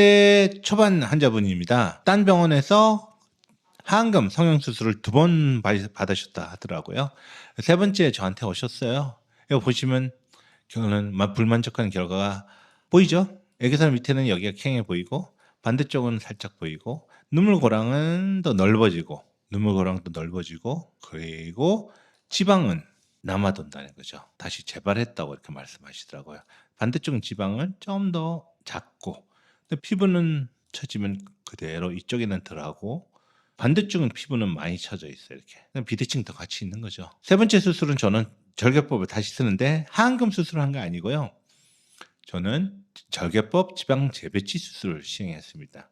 40대 초반 환자분입니다. 딴 병원에서 하안검 성형 수술을 두 번 받으셨다 하더라고요. 세 번째 저한테 오셨어요. 이거 보시면 마- 불만족한 결과가 보이죠? 애교살 밑에는 여기가 캥해 보이고 반대쪽은 살짝 보이고 눈물고랑은 더 넓어지고 눈물고랑도 넓어지고 그리고 지방은 남아돈다는 거죠. 다시 재발했다고 이렇게 말씀하시더라고요. 반대쪽은 지방은 좀 더 작고 근데 피부는 처지면 그대로 이쪽에는 덜하고 반대쪽은 피부는 많이 처져 있어요. 이렇게 비대칭도 같이 있는 거죠. 세 번째 수술은 저는 절개법을 다시 쓰는데 하안검 수술을 한게 아니고요. 저는 절개법 지방 재배치 수술을 시행했습니다.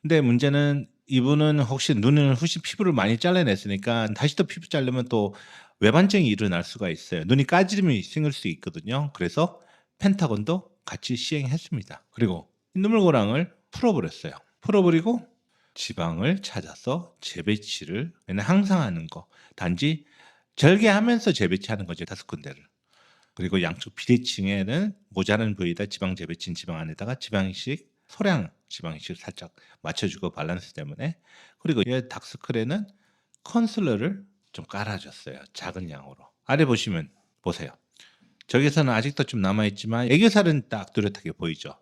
근데 문제는 이분은 혹시 눈을 혹시 피부를 많이 잘라냈으니까 다시 또 피부 자르면 또 외반증이 일어날 수가 있어요. 눈이 까지름이 생길 수 있거든요. 그래서 펜타곤도 같이 시행했습니다. 그리고 눈물고랑을 풀어버렸어요. 풀어버리고 지방을 찾아서 재배치를 항상 하는 거. 단지 절개하면서 재배치하는 거죠. 다섯 군데를. 그리고 양쪽 비대칭에는 모자란 부위에다 지방 재배친 지방 안에다가 지방이식 소량 지방이식 살짝 맞춰주고 밸런스 때문에 그리고 얘 닥스클에는 컨실러를 좀 깔아줬어요. 작은 양으로. 아래 보시면 보세요. 저기서는 아직도 좀 남아있지만 애교살은 딱 뚜렷하게 보이죠.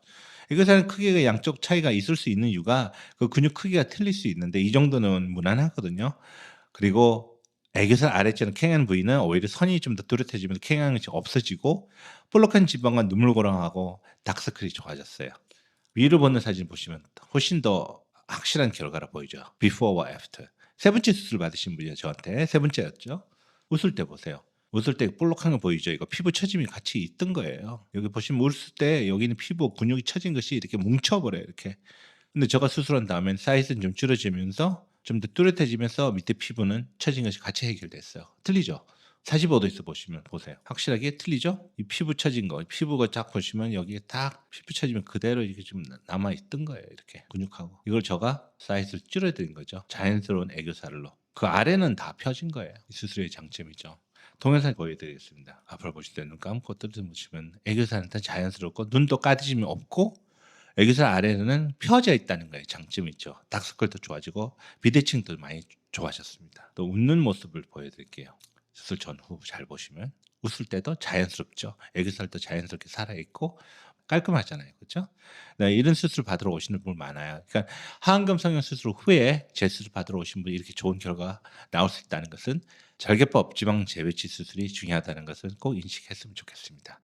애교살은 크기가 양쪽 차이가 있을 수 있는 이유가 그 근육 크기가 틀릴 수 있는데 이 정도는 무난하거든요. 그리고 애교살 아래쪽은 캥한 부위는 오히려 선이 좀 더 뚜렷해지면서 캥한이 없어지고 볼록한 지방과 눈물고랑하고 닥스클이 좋아졌어요. 위로 보는 사진 보시면 훨씬 더 확실한 결과가 보이죠. before와 after. 세 번째 수술 받으신 분이요 저한테 세 번째였죠. 웃을 때 보세요. 웃을 때 볼록한 거 보이죠? 이거 피부 처짐이 같이 있던 거예요. 여기 보시면 웃을 때 여기는 피부 근육이 처진 것이 이렇게 뭉쳐버려요. 이렇게. 근데 제가 수술한 다음엔 사이즈는 좀 줄어지면서 좀 더 뚜렷해지면서 밑에 피부는 처진 것이 같이 해결됐어요. 틀리죠? 45도에서 보시면 보세요. 확실하게 틀리죠? 이 피부 처진 거, 피부가 딱 보시면 여기에 딱 피부 처지면 그대로 이게 좀 남아 있던 거예요. 이렇게 근육하고 이걸 제가 사이즈를 줄여드린 거죠. 자연스러운 애교살로. 그 아래는 다 펴진 거예요. 이 수술의 장점이죠. 동영상 보여드리겠습니다. 앞으로 보실 때 눈 감고 뜯어보시면 애교살은 다 자연스럽고 눈도 까지짐이 없고 애교살 아래는 펴져 있다는 거예요. 장점이 있죠. 닥스컬도 좋아지고 비대칭도 많이 좋아졌습니다. 또 웃는 모습을 보여드릴게요. 수술 전후 잘 보시면 웃을 때도 자연스럽죠. 애교살도 자연스럽게 살아있고 깔끔하잖아요. 그렇죠? 네, 이런 수술 받으러 오시는 분 많아요. 그러니까 하안검 성형 수술 후에 재수술 받으러 오신 분이 이렇게 좋은 결과가 나올 수 있다는 것은 절개법 지방 재배치 수술이 중요하다는 것을 꼭 인식했으면 좋겠습니다.